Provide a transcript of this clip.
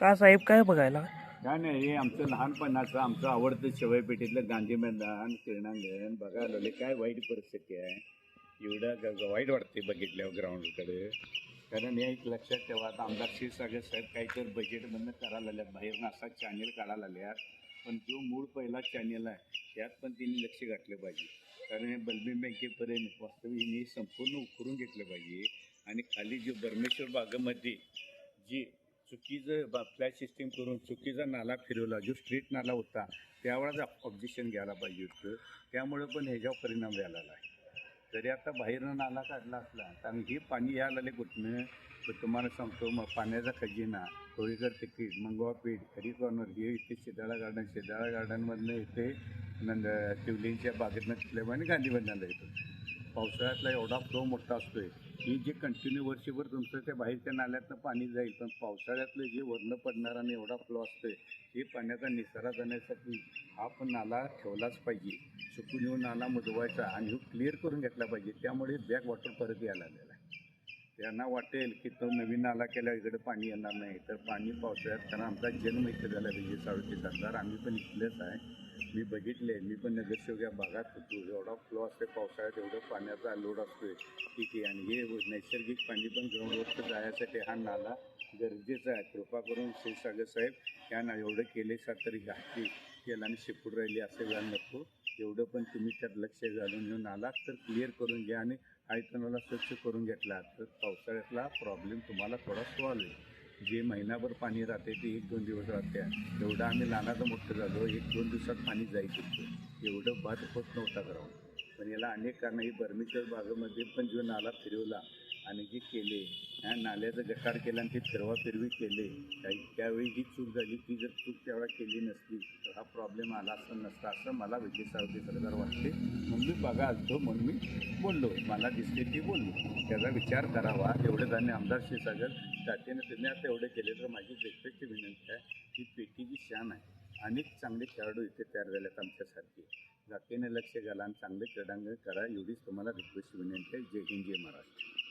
का साहेब काय बघायला? काय नाही हे आमचं लहानपणाचं आमचं आवडतं शेवयपेठेतलं गांधी मैदान क्रीडांगण बघायला आले काय वाईट परिस्थिती आहे. एवढं ग- ग- वाईट वाटते बघितल्यावर ग्राउंडकडे. कारण हे एक लक्षात ठेवा आता आमदार क्षीरसागर साहेब काहीतरी बजेटमधनं करायला लागल्यात. बाहेर असा चॅनेल काढायला लागल्यात. पण जो मूळ पहिला चॅनेल आहे. त्यात पण त्यांनी लक्ष घातलं पाहिजे. कारण हे बलबी बँकेपर्यंत वास्तविक संपूर्ण उकरून घेतलं पाहिजे. आणि खाली जी बर्मेश्वर बागेमध्ये जी चुकीचं बा फ्लॅश सिस्टीम करून चुकीचा नाला फिरवला जो स्ट्रीट नाला होता त्यावेळेस ऑब्जेक्शन घ्यायला पाहिजे होतं. त्यामुळे पण ह्याच्यावर परिणाम झालेला आहे जरी आता बाहेरनं नाला काढला असला कारण हे पाणी यायला लागले कुठनं? तर तुम्हाला सांगतो मग पाण्याचा खजिना होळीकर तिकीट मंगवा पीठ खरी कॉर्नर हे इथे शेदाळा गार्डन शेदाळा गार्डनमधनं इथे नंद शिवलिंगच्या बागेतनं आणि गांधी मैदानाला येतो. पावसाळ्यातला एवढा फ्लो मोठा असतोय. ही जे कंटिन्यू वर्षभर तुमचं त्या बाहेरच्या नाल्यातनं पाणी जाईल पण पावसाळ्यातलं जे वरनं पडणारा आणि एवढा फ्लो असतोय हे पाण्याचा निसरा जाण्यासाठी हा पण नाला ठेवलाच पाहिजे. चुकून येऊन नाला मुजवायचा आणि क्लिअर करून घेतला पाहिजे. त्यामुळे बॅक वॉटर परत यायला आलेला आहे. त्यांना वाटेल की तो नवीन नाला केला इकडे पाणी येणार नाही. तर पाणी पावसाळ्यात कारण आमचा जन्म इथे झाला पाहिजे साळुचे सरदार. आम्ही पण इथलेच आहे. मी बघितले मी पण नगरसेवक या भागात होतो. एवढा फ्लो असते पावसाळ्यात एवढं पाण्याचा लोड असतोय. ठीक आहे. आणि हे नैसर्गिक पाणी पण ग्राउंडवरचं जाण्यासाठी हा नाला गरजेचा आहे. कृपा करून श्री सागर साहेब या ना एवढं केले तरी ह्याची केला आणि शिपूड राहिली असं व्हायला नको. एवढं पण तुम्ही त्यात लक्ष घालून घेऊन आलात तर क्लिअर करून घ्या आणि आयतनाला स्वच्छ करून घेतला तर पावसाळ्यातला प्रॉब्लेम तुम्हाला थोडा सॉल्व होईल. जे महिनाभर पाणी राहते ते एक दोन दिवस राहते. एवढं आम्ही लहानाचं मोठं झालो एक दोन दिवसात पाणी जायचं एवढं बाद होत नव्हता ग्राउंड पण याला अनेक कारणं ही बर्मेश्वर भागामध्ये पण जो नाला फिरवला आणि जे केले ह्या नाल्याचं गटार केलं आणि ते फिरवा फिरवी केले काही त्यावेळी जी चूक झाली ती जर चूक त्यावेळा केली नसती तर हा प्रॉब्लेम आला असं नसता असं मला विजय सावते सरकार वाटते. म्हणून मी बघा असतो म्हणून मी बोललो. मला दिसते की बोललो. त्याचा विचार करावा. एवढे धान्य आमदार क्षीरसागर जातीनं तुम्ही आता एवढे केले तर माझी व्यक्तिगत विनंती आहे. ही पेटीची शान आहे. अनेक चांगले खेळाडू इथे तयार झालेत आमच्यासारखे. जातीने लक्ष घाला आणि चांगले क्रीडांगण करा. एवढीच तुम्हाला रिक्वेस्ट विनंती आहे. जय हिंद जय महाराष्ट्र.